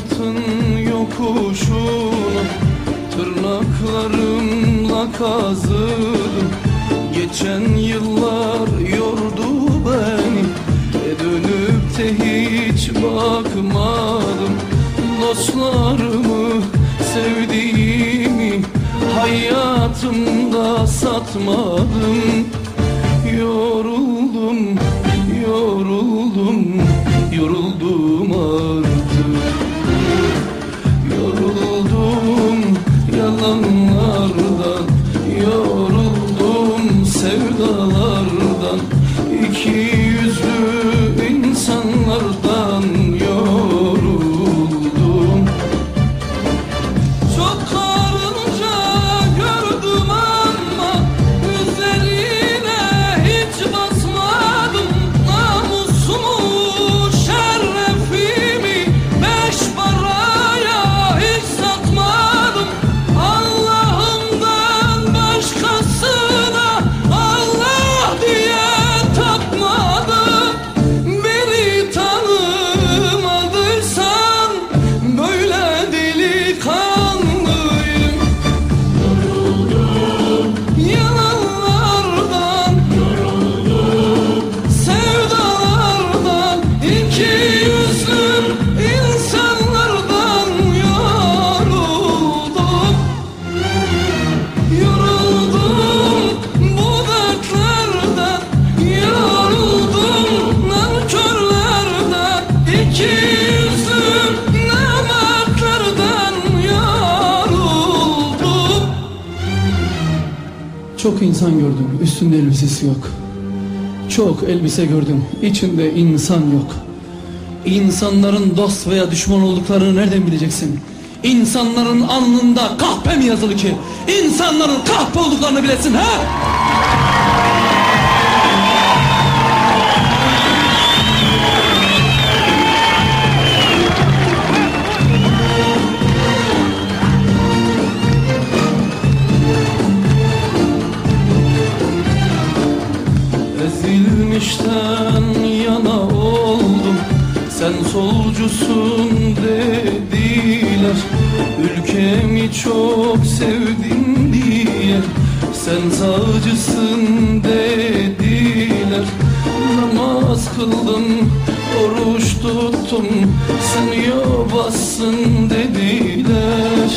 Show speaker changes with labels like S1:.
S1: Hayatın yokuşunu Tırnaklarımla kazıdım. Geçen yıllar yordu beni E dönüp de hiç bakmadım. Dostlarımı, sevdiğimi Hayatımda satmadım sevdalardan İki yüzlü insanlardan Yoruldum. Çok Çok insan gördüm üstünde elbisesi yok Çok elbise gördüm içinde insan yok İnsanların dost veya düşman olduklarını nereden bileceksin? İnsanların alnında kahpe mi yazılı ki? İnsanların kahpe olduklarını bilesin ha? Ezilmişten yana oldum. Sen solcusun dediler Ülkemi çok sevdin diye. Sen sağcısın dediler Namaz kıldım, oruç tuttum. Sen yobazsın dediler